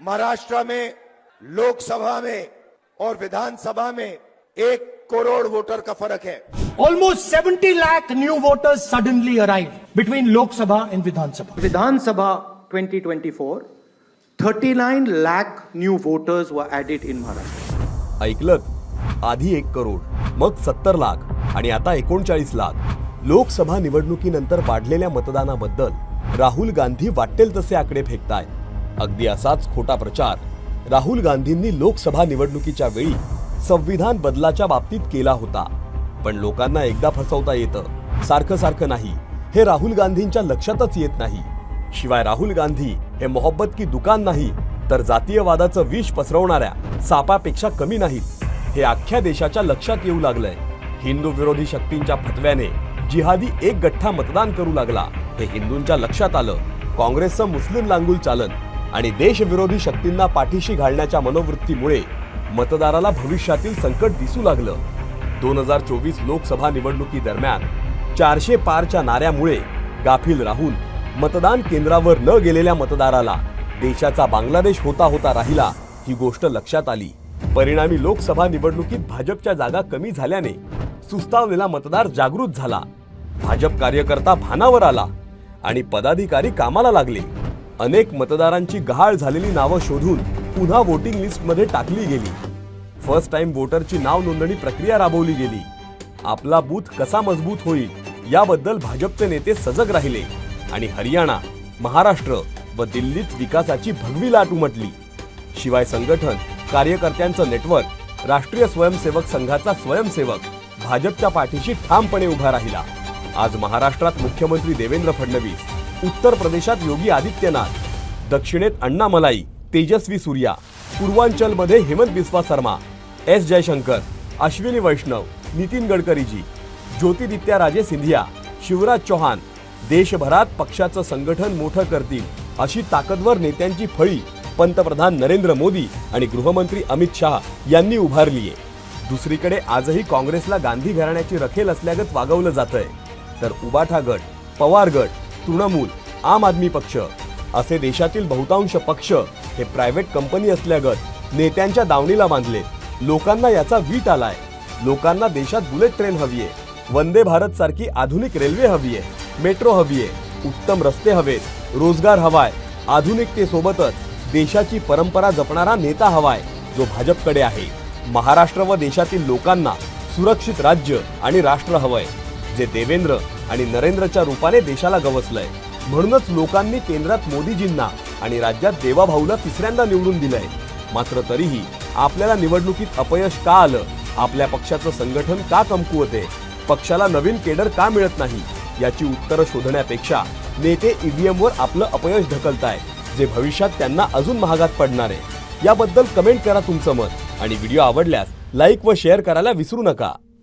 महाराष्ट्र में लोकसभा में और विधानसभा में एक करोड़ वोटर का फर्क है Almost 70 lakh new voters suddenly arrived between Lok Sabha and Vidhan Sabha. Vidhan Sabha 2024, 39 lakh new voters were added in Maharashtra. ऐकलत आधी एक करोड मग सत्तर लाख आणि आता एकोणचाळीस लाख लोकसभा निवडणुकीनंतर वाढलेल्या मतदानाबद्दल राहुल गांधी वाटेल तसे आकडे फेकताय अगदी असाच खोटा प्रचार राहुल गांधींनी लोकसभा निवडणुकीच्या वेळी संविधान बदलाच्या बाबतीत केला होता. पण लोकांना एकदा फसवता येतं. सारखं सारखं नाही. हे राहुल गांधींच्या लक्षातच येत नाही. शिवाय राहुल गांधी हे मोहब्बत की दुकान नाही तर जातीयवादाचं विष पसरवणाऱ्या सापापेक्षा कमी नाहीत. हे अख्ख्या देशाच्या लक्षात येऊ लागलंय. हिंदू विरोधी शक्तींच्या फतव्याने जिहादी एक गठ्ठा मतदान करू लागला. हे हिंदूंच्या लक्षात आलं. काँग्रेसचं मुस्लिम लांगूल चालन. आणि देशविरोधी शक्तींना पाठीशी घालण्याच्या मनोवृत्तीमुळे मतदाराला भविष्यातील संकट दिसू लागलं. दोन हजार चोवीस लोकसभा निवडणुकी दरम्यान चारशे पारच्या नाऱ्यामुळे गाफील राहून मतदान केंद्रावर न गेलेल्या मतदाराला देशाचा बांगलादेश होता होता राहिला ही गोष्ट लक्षात आली. परिणामी लोकसभा निवडणुकीत भाजपच्या जागा कमी झाल्याने सुस्तावलेला मतदार जागृत झाला. भाजप कार्यकर्ता भानावर आला आणि पदाधिकारी कामाला लागले. अनेक मतदारांची गहाळ झालेली नावं शोधून पुन्हा वोटिंग लिस्टमध्ये टाकली गेली. फर्स्ट टाइम वोटरची नाव नोंदणी प्रक्रिया राबवली गेली. आपला बूथ कसा मजबूत होईल याबद्दल भाजपचे नेते सजग राहिले आणि हरियाणा महाराष्ट्र व दिल्लीत विकासाची भगवी लाट उमटली. शिवाय संघटन कार्यकर्त्यांचं नेटवर्क राष्ट्रीय स्वयंसेवक संघाचा स्वयंसेवक भाजपच्या पाठीशी ठामपणे उभा राहिला. आज महाराष्ट्रात मुख्यमंत्री देवेंद्र फडणवीस उत्तर प्रदेशात योगी आदित्यनाथ दक्षिणेत अण्णामलाई तेजस्वी सूर्या पूर्वांचलमध्ये हेमंत बिस्वा शर्मा एस जयशंकर अश्विनी वैष्णव नितीन गडकरीजी ज्योतिदित्या राजे सिंधिया शिवराज चौहान देशभरात पक्षाचं संघटन मोठं करतील अशी ताकदवर नेत्यांची फळी पंतप्रधान नरेंद्र मोदी आणि गृहमंत्री अमित शहा यांनी उभारली आहे दुसरीकडे आजही काँग्रेसला गांधी घराण्याची रखेल असल्यागत वागवलं जातंय. तर उबाठा गट पवार गट तृणमूल आम आदमी पक्ष. असे देशातील बहुतांश पक्ष हे प्रायव्हेट कंपनी असल्यागत नेत्यांच्या दावणीला बांधले. लोकांना याचा वीट आलाय. लोकांना देशात बुलेट ट्रेन हवीये. वंदे भारत सारखी आधुनिक रेल्वे हवीये. मेट्रो हवीये. उत्तम रस्ते हवेत. रोजगार हवाय. आधुनिकतेसोबतच देशाची परंपरा जपणारा नेता हवाय जो भाजपकडे आहे. महाराष्ट्र व देशातील लोकांना सुरक्षित राज्य आणि राष्ट्र हवंय जे देवेंद्र आणि नरेंद्रच्या रूपाने देशाला गवसलंय. म्हणूनच लोकांनी केंद्रात मोदीजींना आणि राज्यात देवाभाऊला तिसऱ्यांदा निवडून दिलंय. मात्र तरीही आपल्याला निवडणुकीत अपयश का आलं? आपल्या पक्षाचं संघटन का कमकुवते? पक्षाला नवीन केडर का मिळत नाही? याची उत्तरं शोधण्यापेक्षा नेते ईव्हीएम वर आपलं अपयश ढकलताय जे भविष्यात त्यांना अजून महागात पडणार आहे. याबद्दल कमेंट करा तुमचं मत आणि व्हिडिओ आवडल्यास लाईक व शेअर करायला विसरू नका.